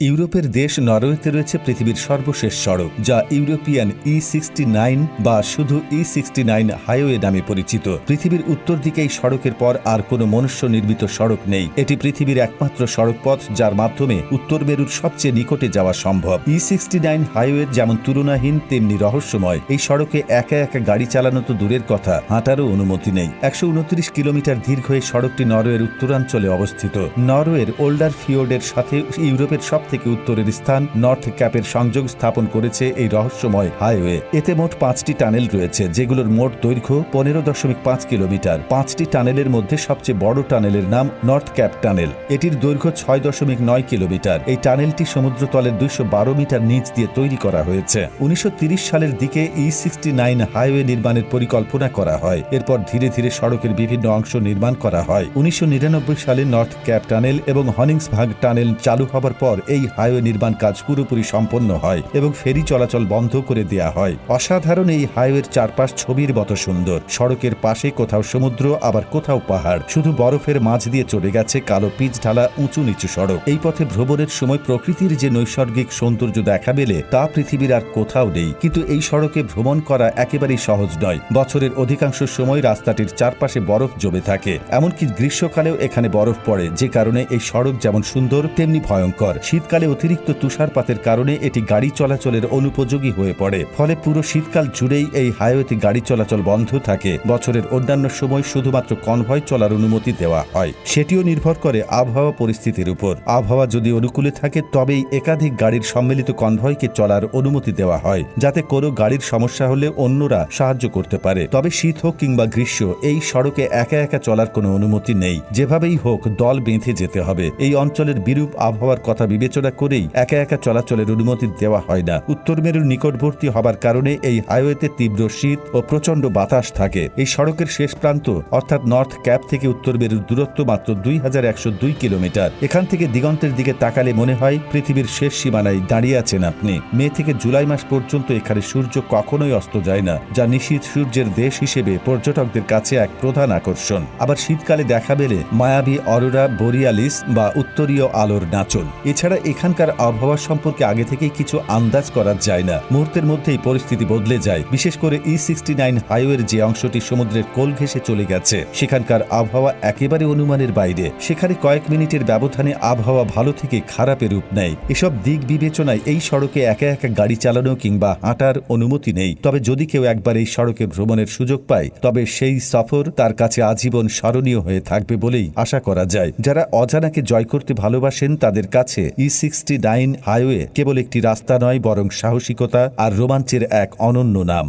ইউরোপের দেশ নরওয়েতে রয়েছে পৃথিবীর সর্বশেষ সড়ক, যা ইউরোপিয়ান ই সিক্সটি নাইন বা শুধু ই সিক্সটি নাইন হাইওয়ে নামে পরিচিত। পৃথিবীর উত্তর দিকে এই সড়কের পর আর কোনো মনুষ্য নির্মিত সড়ক নেই। এটি পৃথিবীর একমাত্র সড়ক পথ যার মাধ্যমে উত্তর মেরুর সবচেয়ে নিকটে যাওয়া সম্ভব। ই সিক্সটি নাইন হাইওয়ে যেমন তুলনাহীন, তেমনি রহস্যময়। এই সড়কে একা একা গাড়ি চালানো তো দূরের কথা, হাঁটারও অনুমতি নেই। একশো উনত্রিশ কিলোমিটার দীর্ঘ এই সড়কটি নরওয়ের উত্তরাঞ্চলে অবস্থিত। নরওয়ের ওল্ডার ফিওর্ডের সাথে ইউরোপের সব থেকে উত্তরের স্থান নর্থ ক্যাপের সংযোগ স্থাপন করেছে এই রহস্যময় হাইওয়ে। এতে মোট পাঁচটি টানেল রয়েছে, যেগুলোর মোট দৈর্ঘ্য পনেরো দশমিক পাঁচ কিলোমিটার। পাঁচটি টানেলের মধ্যে সবচেয়ে বড় টানেলের নাম নর্থ ক্যাপ টানেল। এটির দৈর্ঘ্য ছয় দশমিক নয় কিলোমিটার। এই টানেলটি সমুদ্রতলের দুইশো বারো মিটার নিচ দিয়ে তৈরি করা হয়েছে। উনিশশো সালের দিকে ই সিক্সটি নাইন হাইওয়ে নির্মাণের পরিকল্পনা করা হয়। এরপর ধীরে ধীরে সড়কের বিভিন্ন অংশ নির্মাণ করা হয়। উনিশশো নিরানব্বই সালে নর্থ ক্যাপ টানেল এবং হনিংসভাগ টানেল চালু হবার পর এই হাইওয়ে নির্মাণ কাজ পুরোপুরি সম্পন্ন হয় এবং ফেরি চলাচল বন্ধ করে দেয়া হয়। অসাধারণ এই হাইওয়ের চারপাশ ছবির মতো সুন্দর। সড়কের পাশে কোথাও সমুদ্র, আবার কোথাও পাহাড়। শুধু বরফের মাঝ দিয়ে চলে গেছে কালো পিচ ঢালা উঁচু নিচু সড়ক। এই পথে ভ্রমণের সময় প্রকৃতির যে নৈসর্গিক সৌন্দর্য দেখা মেলে, তা পৃথিবীর আর কোথাও নেই। কিন্তু এই সড়কে ভ্রমণ করা একেবারেই সহজ নয়। বছরের অধিকাংশ সময় রাস্তাটির চারপাশে বরফ জমে থাকে। এমনকি গ্রীষ্মকালেও এখানে বরফ পড়ে, যে কারণে এই সড়ক যেমন সুন্দর, তেমনি ভয়ঙ্কর। শীতকালে অতিরিক্ত তুষারপাতের কারণে এটি গাড়ি চলাচলের অনুপযোগী হয়ে পড়ে। ফলে পুরো শীতকাল জুড়েই এই হাইওয়েতে গাড়ি চলাচল বন্ধ থাকে। বছরের অন্যান্য সময় শুধুমাত্র কনভয় চলার অনুমতি দেওয়া হয়। সেটিও নির্ভর করে আবহাওয়া পরিস্থিতির উপর। আবহাওয়া যদি অনুকূলে থাকে, তবেই একাধিক গাড়ির সম্মিলিত কনভয়কে চলার অনুমতি দেওয়া হয়, যাতে কোনো গাড়ির সমস্যা হলে অন্যরা সাহায্য করতে পারে। তবে শীত হোক কিংবা গ্রীষ্ম, এই সড়কে একা একা চলার কোনো অনুমতি নেই। যেভাবেই হোক, দল বেঁধে যেতে হবে। এই অঞ্চলের বিরূপ আবহাওয়ার কথা বিবেচনা করেই একা একা চলাচলের অনুমতি দেওয়া হয় না। উত্তর মেরুর নিকটবর্তী হবার কারণে এই হাইওয়েতে তীব্র শীত ও প্রচণ্ড বাতাস থাকে। এই সড়কের শেষ প্রান্ত, অর্থাৎ নর্থ ক্যাপ থেকে উত্তর মেরুর দূরত্ব মাত্র দুই হাজার একশো দুই কিলোমিটার। এখান থেকে দিগন্তের দিকে তাকালে মনে হয় পৃথিবীর শেষ সীমানায় দাঁড়িয়ে আছেন আপনি। মে থেকে জুলাই মাস পর্যন্ত এখানে সূর্য কখনোই অস্ত যায় না, যা নিশীত সূর্যের দেশ হিসেবে পর্যটকদের কাছে এক প্রধান আকর্ষণ। আবার শীতকালে দেখা মেলে মায়াবী অরোরা, বোরিয়ালিস বা উত্তরীয় আলোর নাচন। এছাড়া এখানকার আবহাওয়া সম্পর্কে আগে থেকেই কিছু আন্দাজ করা যায় না। মুহূর্তের মধ্যেই পরিস্থিতি বদলে যায়। বিশেষ করে ই সিক্সটি নাইন হাইওয়ের যে অংশটি সমুদ্রের কোল ঘেঁষে চলে গেছে, সেখানকার আবহাওয়া একেবারে অনুমানের বাইরে। সেখানে কয়েক মিনিটের ব্যবধানে আবহাওয়া ভালো থেকে খারাপের রূপ নেয়। এসব দিক বিবেচনায় এই সড়কে একা একা গাড়ি চালানো কিংবা হাঁটার অনুমতি নেই। তবে যদি কেউ একবার এই সড়কে ভ্রমণের সুযোগ পায়, তবে সেই সফর তার কাছে আজীবন স্মরণীয় হয়ে থাকবে বলেই আশা করা যায়। যারা অজানাকে জয় করতে ভালোবাসেন, তাদের কাছে ই সিক্সটি নাইন হাইওয়ে কেবল একটি রাস্তা নয় বরং সাহসিকতা আর রোমাঞ্চের এক অনন্য নাম।